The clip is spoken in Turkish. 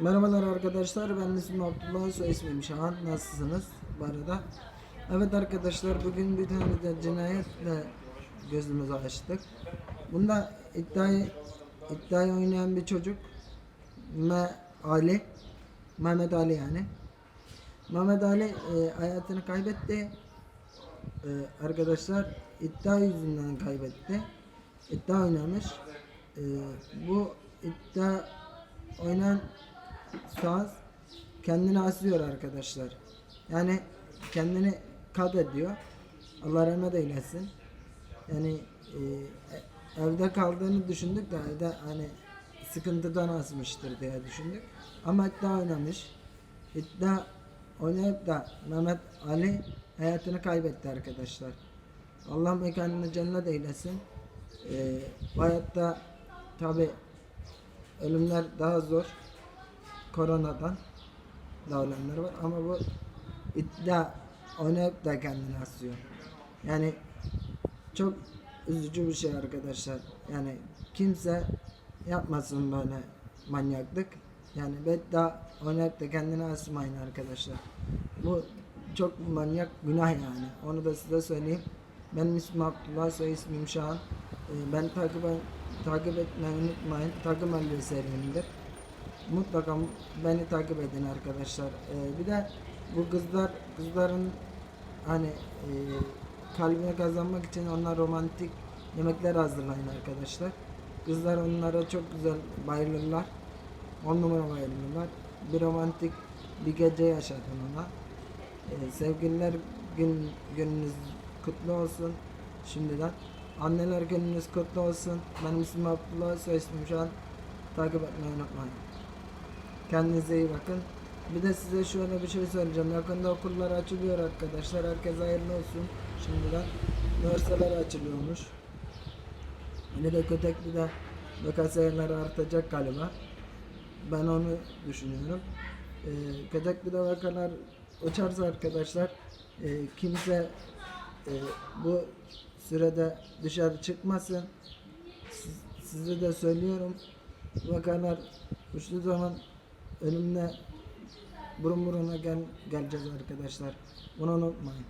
Merhabalar arkadaşlar ben ismim Abdullah soy ismim Şahan nasılsınız bu arada? Evet arkadaşlar bugün bir tane de cinayetle gözümüzü açtık. Bunda iddiayı iddiayı oynayan bir çocuk Me Ali Mehmet Ali yani. Mehmet Ali e, hayatını kaybetti. E, arkadaşlar iddia yüzünden kaybetti. İddia oynamış. E, bu iddia oynayan saz kendini asıyor arkadaşlar. Yani kendini kat ediyor. Allah rahmet eylesin. Yani e, evde kaldığını düşündük de evde hani sıkıntıdan asmıştır diye düşündük. Ama iddia oynamış. İddia oynayıp da Mehmet Ali hayatını kaybetti arkadaşlar. Allah mekanını cennet eylesin. E, bu hayatta tabi ölümler daha zor koronadan da ölenler var ama bu iddia oynayıp da kendini asıyor. Yani çok üzücü bir şey arkadaşlar. Yani kimse yapmasın böyle manyaklık. Yani bedda oynayıp da kendini asmayın arkadaşlar. Bu çok manyak günah yani. Onu da size söyleyeyim. Benim ismim Abdullah, soy ismim Şahan. Ee, ben takip takip etmeyi unutmayın. Takım Ali serimdir mutlaka beni takip edin arkadaşlar. Ee, bir de bu kızlar kızların hani e, kalbini kazanmak için onlar romantik yemekler hazırlayın arkadaşlar. Kızlar onlara çok güzel bayılırlar. On numara bayılırlar. Bir romantik bir gece yaşatın ona. Ee, sevgililer gün gününüz kutlu olsun şimdiden. Anneler gününüz kutlu olsun. Benim ismim Abdullah, soy ismim Şahan. Takip etmeyi unutmayın. Kendinize iyi bakın. Bir de size şöyle bir şey söyleyeceğim. Yakında okullar açılıyor arkadaşlar. Herkese hayırlı olsun. Şimdiden üniversiteler açılıyormuş. Yine de Kötekli'de de sayıları artacak galiba. Ben onu düşünüyorum. Ee, Kötekli'de vakalar uçarsa arkadaşlar e, kimse e, bu sürede dışarı çıkmasın. Siz- size de söylüyorum. Vakalar uçtuğu zaman ölümle burun buruna gel, geleceğiz arkadaşlar. Bunu unutmayın.